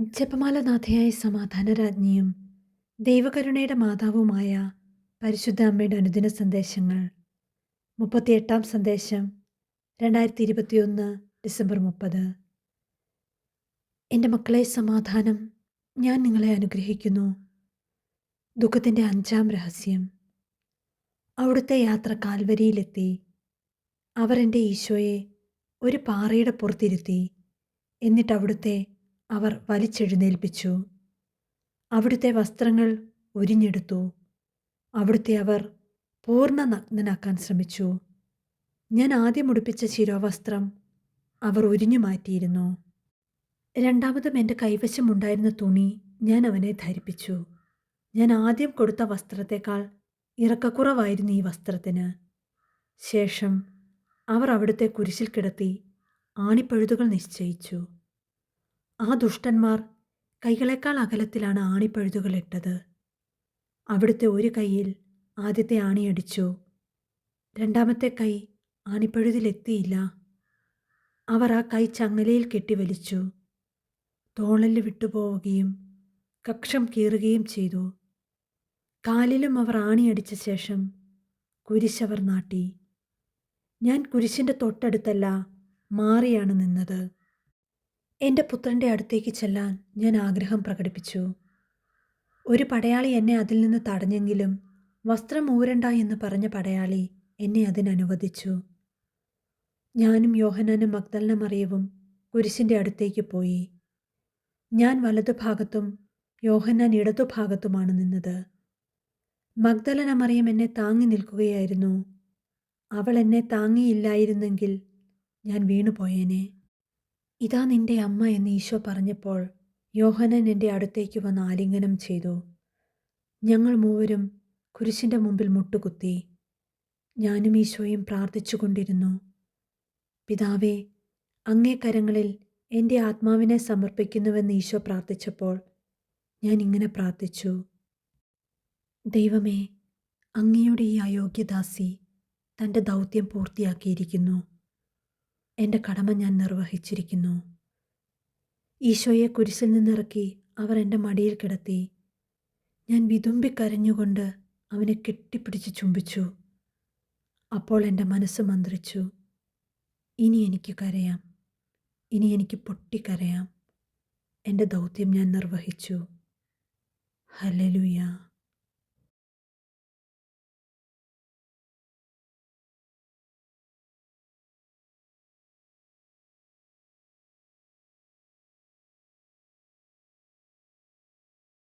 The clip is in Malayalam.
ജപമാലനാഥയായ സമാധാനരാജ്ഞിയും ദൈവകരുണയുടെ മാതാവുമായ പരിശുദ്ധ അമ്മയുടെ അനുദിന സന്ദേശങ്ങൾ. മുപ്പത്തിയെട്ടാം സന്ദേശം രണ്ടായിരത്തി ഇരുപത്തിയൊന്ന് ഡിസംബർ മുപ്പത്. എന്റെ മക്കളെ സമാധാനം ഞാൻ നിങ്ങളെ അനുഗ്രഹിക്കുന്നു. ദുഃഖത്തിന്റെ അഞ്ചാം രഹസ്യം. അവിടുത്തെ യാത്ര കാൽവരിയിലെത്തി. അവർ എന്റെ ഈശോയെ ഒരു പാറയുടെ പുറത്തിരുത്തി. എന്നിട്ട് അവിടുത്തെ അവർ വലിച്ചെഴുന്നേൽപ്പിച്ചു. അവിടുത്തെ വസ്ത്രങ്ങൾ ഉരിഞ്ഞെടുത്തു. അവിടുത്തെ അവർ പൂർണ നഗ്നനാക്കാൻ ശ്രമിച്ചു. ഞാൻ ആദ്യം ഉടുപ്പിച്ച ശിരോവസ്ത്രം അവർ ഉരിഞ്ഞു മാറ്റിയിരുന്നു. രണ്ടാമതും എന്റെ കൈവശമുണ്ടായിരുന്ന തുണി ഞാൻ അവനെ ധരിപ്പിച്ചു. ഞാൻ ആദ്യം കൊടുത്ത വസ്ത്രത്തേക്കാൾ ഇറക്കക്കുറവായിരുന്നു ഈ വസ്ത്രത്തിന്. ശേഷം അവർ അവിടുത്തെ കുരിശിൽ കിടത്തി ആണിപ്പഴുതുകൾ നിശ്ചയിച്ചു. ആ ദുഷ്ടന്മാർ കൈകളേക്കാൾ അകലത്തിലാണ് ആണിപ്പഴുതുകൾ ഇട്ടത്. അവിടുത്തെ ഒരു കൈയിൽ ആദ്യത്തെ ആണിയടിച്ചു രണ്ടാമത്തെ കൈ ആണിപ്പഴുതിലെത്തിയില്ല അവർ ആ കൈ ചങ്ങലയിൽ കെട്ടിവലിച്ചു തോളൽ വിട്ടുപോവുകയും കക്ഷം കീറുകയും ചെയ്തു. കാലിലും അവർ ആണിയടിച്ച ശേഷം കുരിശവർ നാട്ടി. ഞാൻ കുരിശിന്റെ തൊട്ടടുത്തല്ല മാറിയാണ് നിന്നത്. എന്റെ പുത്രന്റെ അടുത്തേക്ക് ചെല്ലാൻ ഞാൻ ആഗ്രഹം പ്രകടിപ്പിച്ചു. ഒരു പടയാളി എന്നെ അതിൽ നിന്ന് തടഞ്ഞെങ്കിലും വസ്ത്രം ഊരണ്ട എന്ന് പറഞ്ഞ പടയാളി എന്നെ അതിനനുവദിച്ചു. ഞാനും യോഹനാനും മഗ്ദലന മറിയവും കുരിശിന്റെ അടുത്തേക്ക് പോയി. ഞാൻ വലതുഭാഗത്തും യോഹന്നാൻ ഇടതുഭാഗത്തുമാണ് നിന്നത്. മഗ്ദലന മറിയം എന്നെ താങ്ങി നിൽക്കുകയായിരുന്നു. അവൾ എന്നെ താങ്ങിയില്ലായിരുന്നെങ്കിൽ ഞാൻ വീണുപോയേനെ. ഇതാ നിന്റെ അമ്മ എന്ന് ഈശോ പറഞ്ഞപ്പോൾ യോഹനൻ എന്റെ അടുത്തേക്ക് വന്ന് ആലിംഗനം ചെയ്തു. ഞങ്ങൾ മൂവരും കുരിശിന്റെ മുമ്പിൽ മുട്ടുകുത്തി. ഞാനും ഈശോയും പ്രാർത്ഥിച്ചുകൊണ്ടിരുന്നു പിതാവേ അങ്ങേ കരങ്ങളിൽ എന്റെ ആത്മാവിനെ സമർപ്പിക്കുന്നുവെന്ന് ഈശോ പ്രാർത്ഥിച്ചപ്പോൾ ഞാൻ ഇങ്ങനെ പ്രാർത്ഥിച്ചു. ദൈവമേ അങ്ങയുടെ ഈ അയോഗ്യദാസി തന്റെ ദൗത്യം പൂർത്തിയാക്കിയിരിക്കുന്നു. എന്റെ കടമ ഞാൻ നിർവഹിച്ചിരിക്കുന്നു. ഈശോയെ കുരിശിൽ നിന്നിറക്കി അവർ എന്റെ മടിയിൽ കിടത്തി. ഞാൻ വിതുമ്പിക്കരഞ്ഞുകൊണ്ട് അവനെ കെട്ടിപ്പിടിച്ച് ചുംബിച്ചു. അപ്പോൾ എന്റെ മനസ്സ് മന്ത്രിച്ചു. ഇനി എനിക്ക് കരയാം. ഇനി എനിക്ക് പൊട്ടിക്കരയാം. എന്റെ ദൗത്യം ഞാൻ നിർവഹിച്ചു. ഹലലുയ